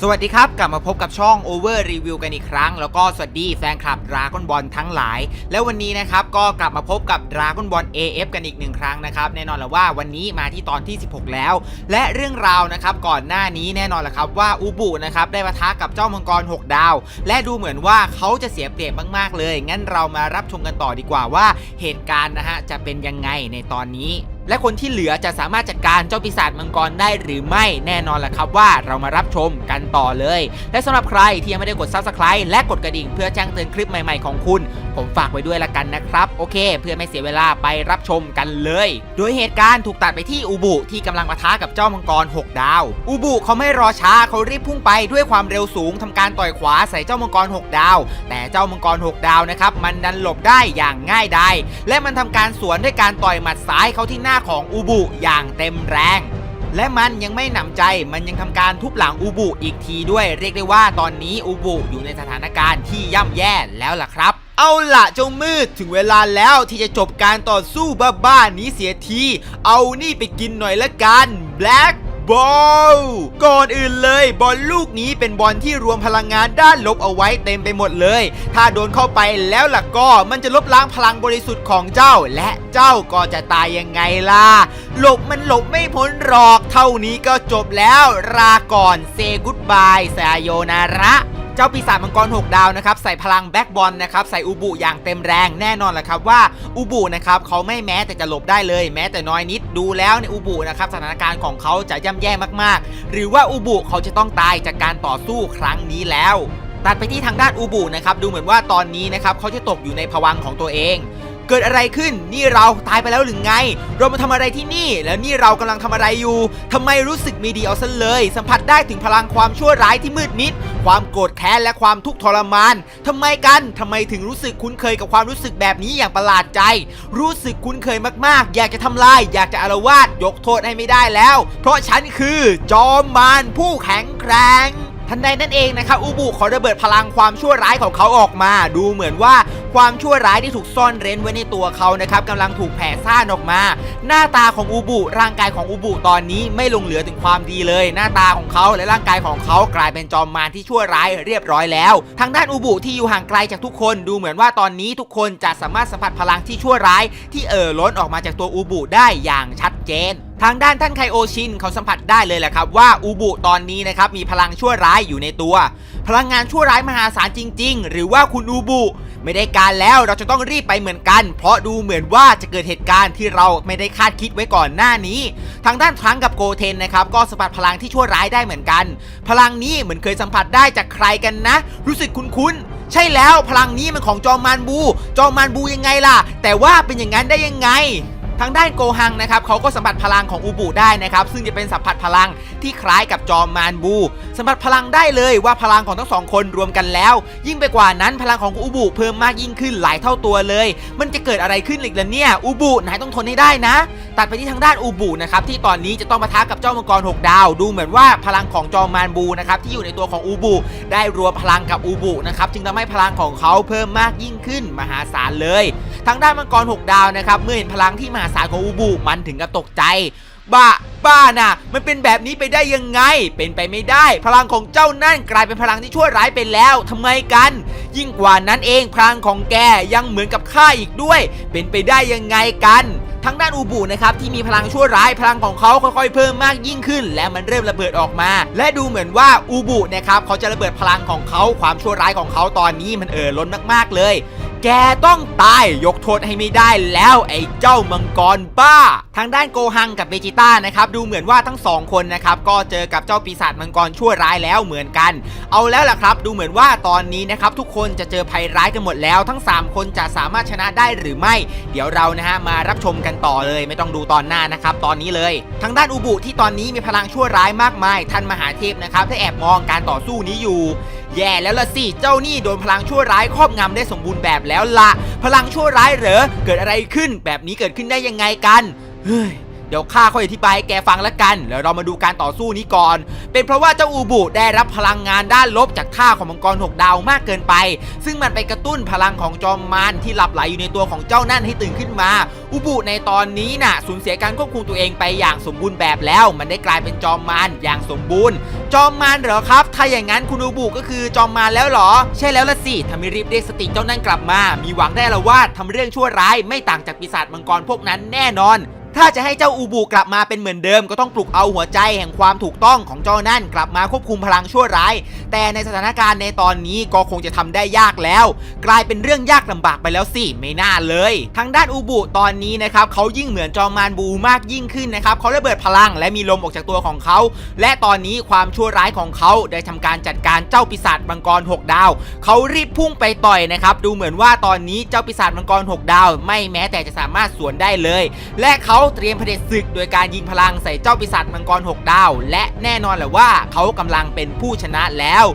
สวัสดีครับ กลับมาพบกับช่อง Over Review กันอีกครั้ง แล้วก็สวัสดีแฟนคลับ Dragon Ball ทั้งหลาย แล้ววันนี้นะครับก็กลับมาพบกับ Dragon Ball AF กันอีกหนึ่งครั้งนะครับแน่นอนแล้วว่าวันนี้มาที่ตอนที่ 16 แล้ว และเรื่องราวนะครับก่อนหน้านี้แน่นอนแหละครับว่าอุบุนะครับได้ปะทะกับเจ้ามังกร 6 ดาว และดูเหมือนว่าเขาจะเสียเปรียบมากๆเลย งั้นเรามารับชมกันต่อดีกว่าว่าเหตุการณ์นะฮะจะเป็นยังไงในตอนนี้ และคนที่เหลือจะสามารถจัดการเจ้าปีศาจมังกรได้หรือไม่แน่นอนแหละครับว่าเรามารับชมกันต่อเลย และสำหรับใครที่ยังไม่ได้กด subscribe และกดกระดิ่งเพื่อแจ้งเตือนคลิปใหม่ๆของคุณ ผมฝากไว้ด้วยละกันนะครับ โอเค เพื่อไม่เสียเวลาไปรับชมกันเลย โดยเหตุการณ์ถูกตัดไปที่อุบุที่กำลังปะทะกับเจ้ามังกร 6 ดาว อุบุเขาไม่รอช้าเขารีบพุ่งไปด้วยความเร็วสูงทำการต่อยขวาใส่เจ้ามังกร 6 ดาว แต่เจ้ามังกร 6 ดาวนะครับมันดันหลบได้อย่างง่ายดายและมันทำการสวนด้วยการต่อยหมัดซ้ายเขาที่หน้าของอุบุอย่างเต็มแรง และมันยังไม่หนำใจมันยังทำการทุบหลังอูบุอีกทีด้วยเรียกได้ว่าตอนนี้อูบุอยู่ในสถานการณ์ที่ย่ำแย่แล้วล่ะครับเอาละเจ้ามืดถึงเวลาแล้วที่จะจบการต่อสู้บ้าๆนี้เสียที เอานี่ไปกินหน่อยละกัน Black บอลก่อนอื่นเลยบอลลูกนี้เป็นบอลที่รวมพลังงานด้านลบเอาไว้เต็มไปหมดเลย ถ้าโดนเข้าไปแล้วล่ะก็มันจะลบล้างพลังบริสุทธิ์ของเจ้า และเจ้าก็จะตายยังไงล่ะ หลบมันหลบไม่พ้นหรอก เท่านี้ก็จบแล้วลาก่อนเซกุดบายสายโยนาระ เจ้าปีศาจมังกร 6 ดาวนะครับใส่พลังแบ็กบอลนะครับใส่อุบุอย่างเต็มแรงแน่นอนแหละครับว่าอุบุนะครับเขาไม่แม้แต่จะหลบได้เลยแม้แต่น้อยนิดดูแล้วในอุบุนะครับสถานการณ์ของเขาจะย่ำแย่มากๆ หรือว่าอุบุเขาจะต้องตายจากการต่อสู้ครั้งนี้แล้วตัดไปที่ทางด้านอุบุนะครับดูเหมือนว่าตอนนี้นะครับเขาจะตกอยู่ในภวังของตัวเอง เกิดอะไรขึ้น นี่เราตายไปแล้วหรือไง เรามาทำอะไรที่นี่ แล้วนี่เรากำลังทำอะไรอยู่ทำไมรู้สึกไม่ดีเอาซะเลย สัมผัสได้ถึงพลังความชั่วร้ายที่มืดมิด ความโกรธแค้นและความทุกข์ทรมานทำไมกันทำไมถึงรู้สึกคุ้นเคยกับความรู้สึกแบบนี้อย่างประหลาดใจ รู้สึกคุ้นเคยมากๆ อยากจะทำลาย อยากจะอารวาสยกโทษให้ไม่ได้แล้ว เพราะฉันคือ จอมมารผู้แข็งแกร่งทันใดนั่นเองนะครับ อูบุขาระเบิดพลังความชั่วร้ายของเขาออกมา ดูเหมือนว่า ความชั่วร้ายที่ถูกซ่อนเร้นไว้ในตัวเขานะครับกำลังถูกแผ่ซ่านออกมา หน้าตาของอูบุร่างกายของอูบุตอนนี้ไม่ลงเหลือถึงความดีเลย หน้าตาของเขาและร่างกายของเขากลายเป็นจอมมารที่ชั่วร้ายเรียบร้อยแล้ว ทางด้านอูบุที่อยู่ห่างไกลจากทุกคนดูเหมือนว่าตอนนี้ทุกคนจะสามารถสัมผัสพลังที่ชั่วร้าย ที่เอ่อล้นออกมาจากตัวอูบุได้อย่างชัดเจนทางด้านท่านไคโอชินเขาสัมผัสได้เลยแหละครับว่าอูบุตอนนี้นะครับมีพลังชั่วร้ายอยู่ในตัว พลังงานชั่วร้ายมหาศาลจริง ๆ หรือว่าคุณอูบุไม่ได้การแล้วเราจะต้องรีบไปเหมือนกัน เพราะดูเหมือนว่าจะเกิดเหตุการณ์ที่เราไม่ได้คาดคิดไว้ก่อนหน้านี้ ทางด้านทรังกับโกเทนนะครับก็สัมผัสพลังที่ชั่วร้ายได้เหมือนกัน พลังนี้เหมือนเคยสัมผัสได้จากใครกันนะ รู้สึกคุ้นๆใช่แล้วพลังนี้มันของจอมมารบู จอมมารบูยังไงล่ะ แต่ว่าเป็นอย่างนั้นได้ยังไง ทางด้านโกฮังนะครับเขาก็สัมผัสพลังของอูบุได้นะครับซึ่งจะเป็นสัมผัสพลังที่คล้ายกับจอมมารบู สัมผัสพลังได้เลยว่าพลังของทั้งสองคนรวมกันแล้ว ยิ่งไปกว่านั้นพลังของอูบุเพิ่มมากยิ่งขึ้นหลายเท่าตัวเลย มันจะเกิดอะไรขึ้นอีกล่ะเนี่ยอูบุนายต้องทนให้ได้นะ ตัดไปที่ทางด้านอูบุนะครับที่ตอนนี้จะต้องปะทะกับเจ้ามังกร6ดาว ดูเหมือนว่าพลังของจอมมารบูนะครับที่อยู่ในตัวของอูบุได้รวมพลังกับอูบุนะครับจึงทำให้พลังของเขาเพิ่มมากยิ่งขึ้นมหาศาลเลย ทางด้านมังกร 6 ดาวนะครับเมื่อเห็นพลังที่มหาศาลของอูบุมันถึงกับตกใจบ้าบ้าน่ะ มันเป็นแบบนี้ไปได้ยังไง เป็นไปไม่ได้ พลังของเจ้านั่นกลายเป็นพลังที่ชั่วร้ายไปแล้วทำไมกัน ยิ่งกว่านั้นเองพลังของแกยังเหมือนกับข้าอีกด้วย เป็นไปได้ยังไงกันทางด้านอูบุนะครับที่มีพลังชั่วร้ายพลังของเขาค่อยๆเพิ่มมากยิ่งขึ้น และมันเริ่มระเบิดออกมา และดูเหมือนว่าอูบุนะครับเขาจะระเบิดพลังของเขาความชั่วร้ายของเขาตอนนี้มันเอ่อล้นมากๆเลย แกต้องตายยกโทษให้ไม่ได้แล้วไอ้เจ้ามังกรบ้า ทางด้านโกฮังกับเบจิต้านะครับดูเหมือนว่าทั้งสองคนนะครับก็เจอกับเจ้าปีศาจมังกรชั่วร้ายแล้วเหมือนกัน เอาแล้วล่ะครับ ดูเหมือนว่าตอนนี้นะครับทุกคนจะเจอภัยร้ายกันหมดแล้ว ทั้ง 3 คนจะสามารถชนะได้หรือไม่ เดี๋ยวเรานะฮะมารับชมกันต่อเลยไม่ต้องดูตอนหน้านะครับตอนนี้เลย ทางด้านอุบุที่ตอนนี้มีพลังชั่วร้ายมากมายท่านมหาเทพนะครับได้แอบมองการต่อสู้นี้อยู่ แย่แล้วล่ะสิเจ้านี่โดนพลังชั่วร้ายครอบงำได้สมบูรณ์แบบแล้วละพลังชั่วร้ายเหรอเกิดอะไรขึ้นแบบนี้เกิดขึ้นได้ยังไงกันเฮ้ย เดี๋ยวข้าค่อยอธิบายให้แกฟังละกันแล้วเรามาดูการต่อสู้นี้ก่อน เป็นเพราะว่าเจ้าอูบุได้รับพลังงานด้านลบจากท่าของมังกรหกดาวมากเกินไป ซึ่งมันไปกระตุ้นพลังของจอมมารที่หลับไหลอยู่ในตัวของเจ้านั่นให้ตื่นขึ้นมา อูบุในตอนนี้น่ะสูญเสียการควบคุมตัวเองไปอย่างสมบูรณ์แบบแล้ว มันได้กลายเป็นจอมมารอย่างสมบูรณ์ จอมมารเหรอครับ ถ้าอย่างนั้นคุณอูบุก็คือจอมมารแล้วเหรอ ใช่แล้วละสิทำให้รีบเรียกสติเจ้านั่นกลับมา มีหวังได้ละว่าทำเรื่องชั่วร้ายไม่ต่างจากปีศาจมังกรพวกนั้นแน่นอน ถ้าจะให้เจ้าอูบูกลับมาเป็นเหมือนเดิม ก็ต้องปลุกเอาหัวใจแห่งความถูกต้องของเจ้านั่นกลับมาควบคุมพลังชั่วร้าย แต่ในสถานการณ์ในตอนนี้ก็คงจะทำได้ยากแล้ว กลายเป็นเรื่องยากลำบากไปแล้วสิไม่น่าเลย ทางด้านอูบุตอนนี้นะครับเขายิ่งเหมือนจอมารบูมากยิ่งขึ้นนะครับเขาระเบิดพลังและมีลมออกจากตัวของเขา และตอนนี้ความชั่วร้ายของเขาได้ทำการจัดการเจ้าปีศาจมังกรหกดาว เขารีบพุ่งไปต่อยนะครับดูเหมือนว่าตอนนี้เจ้าปีศาจมังกรหกดาว ไม่แม้แต่จะสามารถสวนได้เลย และเขาเตรียมเผด็จศึกโดยการยิงพลังใส่เจ้าปีศาจมังกรหกดาว และแน่นอนแหละว่าเขากำลังเป็นผู้ชนะแล้ว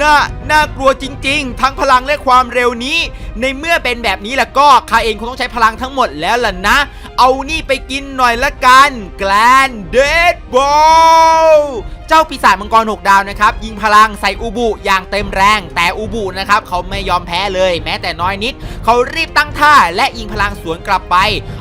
น่าน่ากลัวจริง ๆ ทั้งพลังและความเร็วนี้ ในเมื่อเป็นแบบนี้แล้วก็ข้าเองคงต้องใช้พลังทั้งหมดแล้วล่ะนะ เอานี่ไปกินหน่อยละกันแกลนเดดบอลเจ้าปีศาจมังกรหกดาวนะครับ ยิงพลังใส่อูบุอย่างเต็มแรง แต่อูบุนะครับ เขาไม่ยอมแพ้เลย แม้แต่น้อยนิด เขารีบตั้งท่าและยิงพลังสวนกลับไป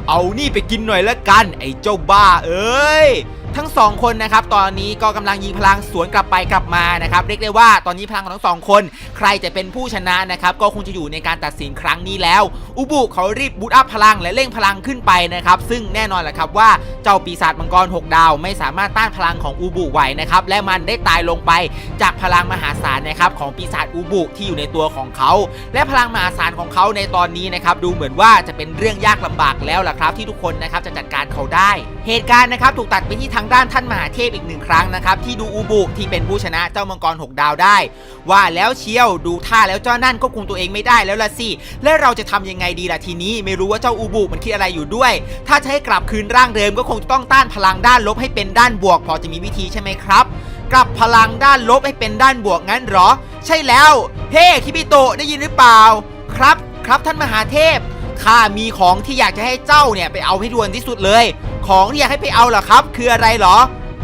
เอานี่ไปกินหน่อยละกัน ไอ้เจ้าบ้าเอ้ย ทั้งสองคนนะครับตอนนี้ก็กำลังยิงพลังสวนกลับไปกลับมานะครับเรียกได้ว่าตอนนี้พลังของทั้งสองคน ใครจะเป็นผู้ชนะนะครับก็คงจะอยู่ในการตัดสินครั้งนี้แล้ว อุบุเขารีบบูตอัพพลังและเร่งพลังขึ้นไปนะครับซึ่งแน่นอนแหละครับว่าเจ้าปีศาจมังกร 6 ดาว ไม่สามารถต้านพลังของอุบุไหวนะครับและมันได้ตายลงไปจากพลังมหาศาลนะครับของปีศาจอุบุที่อยู่ในตัวของเขา และพลังมหาศาลของเขาในตอนนี้นะครับดูเหมือนว่าจะเป็นเรื่องยากลำบากแล้วล่ะครับ ที่ทุกคนนะครับจะจัดการเขาได้ เหตุการณ์นะครับถูกตัดไปที่ทางางด้านท่านมหาเทพอีกหนึ่งครั้งนะครับที่ดูอุบุที่เป็นผู้ชนะเจ้ามังกร 6 ดาวได้ ว่าแล้วเชียวดูท่าแล้วเจ้านั่นควบคุมตัวเองไม่ได้แล้วละสิและเราจะทำยังไงดีล่ะทีนี้ไม่รู้ว่าเจ้าอุบุมันคิดอะไรอยู่ด้วย ถ้าจะให้กลับคืนร่างเดิมก็คงจะต้องต้านพลังด้านลบให้เป็นด้านบวก พอจะมีวิธีใช่ไหมครับกลับพลังด้านลบให้เป็นด้านบวกงั้นหรอ ใช่แล้ว เฮ้คิบิโตได้ยินหรือเปล่า ครับ ครับท่านมหาเทพ ข้ามีของที่อยากจะให้เจ้าเนี่ยไปเอาให้ด่วนที่สุดเลย ของที่อยากให้ไปเอาเหรอครับ คืออะไรเหรอ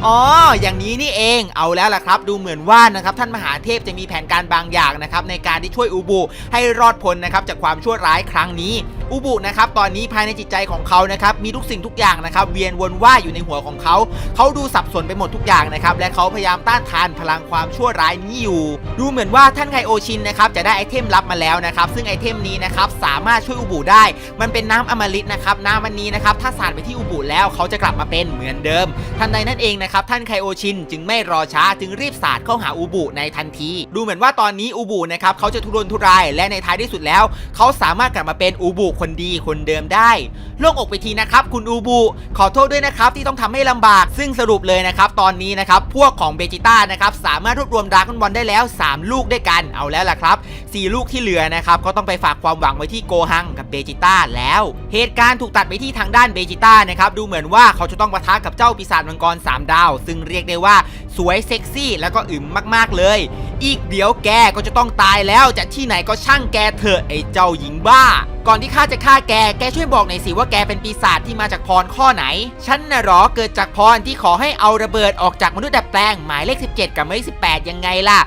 อ๋อ อย่างนี้นี่เอง เอาแล้วล่ะครับ ดูเหมือนว่านะครับท่านมหาเทพจะมีแผนการบางอย่างนะครับในการที่ช่วยอูบูให้รอดพ้นนะครับจากความชั่วร้ายครั้งนี้อูบุนะครับตอนนี้ภายในจิตใจของเขานะครับมีทุกสิ่งทุกอย่างนะครับเวียนวนว่ายอยู่ในหัวของเขา เขาดูสับสนไปหมดทุกอย่างนะครับและเขาพยายามต้านทานพลังความชั่วร้ายนี้อยู่ ดูเหมือนว่าท่านไคโอชินนะครับจะได้ไอเทมลับมาแล้วนะครับซึ่งไอเทมนี้นะครับสามารถช่วยอูบุได้ มันเป็นน้ำอมฤตนะครับน้ำวันนี้นะครับถ้าสาดไปที่อูบุแล้วเขาจะกลับมาเป็นเหมือนเดิม ทันใดนั่นเองนะครับท่านไคโอชินจึงไม่รอช้าจึงรีบสาดเข้าหาอูบุในทันที ดูเหมือนว่าตอนนี้อูบุนะครับเขาจะทุรนทุรายและในท้ายที่สุดแล้ว เขาสามารถกลับมาเป็นอูบุคนดีคนเดิมได้โล่งอกไปทีนะครับ คุณอูบุขอโทษด้วยนะครับที่ต้องทำให้ลำบาก ซึ่งสรุปเลยนะครับ ตอนนี้นะครับ พวกของเบจิต้านะครับ สามารถรวบรวมดราก้อนบอลได้แล้ว 3 ลูกด้วยกันเอาแล้วล่ะครับ 4 ลูกที่เหลือนะครับก็ต้องไปฝากความหวังไว้ที่โกฮังกับเบจิต้าแล้ว เหตุการณ์ถูกตัดไปที่ทางด้านเบจิต้านะครับดูเหมือนว่าเขาจะต้องปะทะกับเจ้าปีศาจมังกร3 ดาว ซึ่งเรียกได้ว่าสวยเซ็กซี่ แล้วก็อึมมากๆเลย อีกเดี๋ยวแกก็จะต้องตายแล้วจะที่ไหนก็ช่างแกเถอะไอ้เจ้าหญิงบ้า ก่อนที่ข้าจะฆ่าแก แกช่วยบอกหน่อยสิว่าแกเป็นปีศาจที่มาจากพรข้อไหน ฉันน่ะหรอเกิดจากพรที่ขอให้เอาระเบิดออกจากมนุษย์ดัดแปลงหมายเลข 17 กับหมายเลข18 ยังไงล่ะ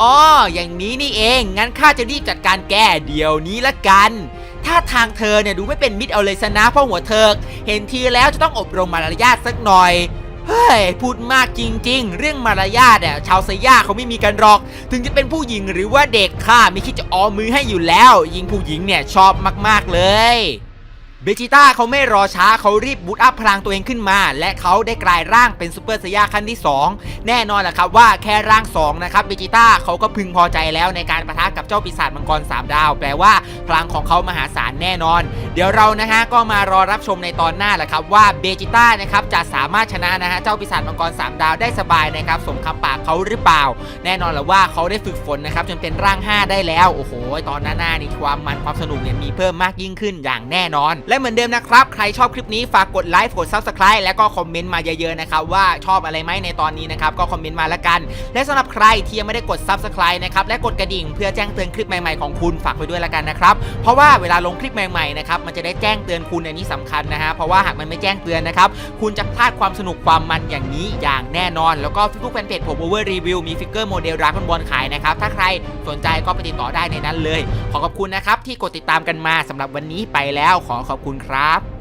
อ๋อ อย่างนี้นี่เอง งั้นข้าจะรีบจัดการแกเดี๋ยวนี้ละกัน ถ้าทางเธอเนี่ยดูไม่เป็นมิตรเอาเลยซะนะพ่อหัวเถิกเห็นทีแล้วจะต้องอบรมมารยาทสักหน่อย เฮ้ยพูดมากจริง ๆ เรื่องมารยาทอะชาวซยาเขาไม่มีกันหรอก ถึงจะเป็นผู้หญิงหรือว่าเด็กข้าไม่คิดจะออมมือให้อยู่แล้ว ยิงผู้หญิงเนี่ยชอบมากๆเลยเบจิต้าเขาไม่รอช้าเขารีบบูตอัพพลังตัวเองขึ้นมา และเขาได้กลายร่างเป็นซูเปอร์ไซย่าขั้นที่ 2 แน่นอนแหละครับว่าแค่ร่าง2นะครับเบจิต้าเขาก็พึงพอใจแล้วในการประทะกับเจ้าปีศาจมังกร 3 ดาว แปลว่าพลังของเขามหาศาลแน่นอน เดี๋ยวเรานะฮะก็มารอรับชมในตอนหน้าแหละครับว่าเบจิต้านะครับจะสามารถชนะนะฮะเจ้าปีศาจมังกร 3 ดาวได้สบายนะครับสมคำปากเขาหรือเปล่า แน่นอนแหละว่าเขาได้ฝึกฝนนะครับจนเป็นร่าง 5 ได้แล้วโอ้โหตอนหน้าๆนี่ความมันความสนุกเนี่ยมีเพิ่มมากยิ่งขึ้นอย่างแน่นอน และเหมือนเดิมนะครับใครชอบคลิปนี้ฝากกดไลค์กด Subscribe แล้วก็คอมเมนต์มาเยอะๆนะครับว่าชอบอะไรไหมในตอนนี้นะครับก็คอมเมนต์มาละกัน และสำหรับใครที่ยังไม่ได้กด Subscribe นะครับและกดกระดิ่งเพื่อแจ้งเตือนคลิปใหม่ๆของคุณฝากไว้ด้วยละกันนะครับเพราะว่าเวลาลงคลิปใหม่ๆนะครับมันจะได้แจ้งเตือนคุณในนี้สำคัญนะฮะเพราะว่าหากมันไม่แจ้งเตือนนะครับคุณจะพลาดความสนุกความมันอย่างนี้อย่างแน่นอน แล้วก็ทุกแฟนเพจผม Over Review มีฟิกเกอร์โมเดลราก้อนบอลขายนะครับถ้าใครสนใจก็ไปติดต่อได้ในนั้นเลย ขอขอบคุณนะครับที่กดติดตามกันมาสำหรับวันนี้ไปแล้วขอขอบคุณครับ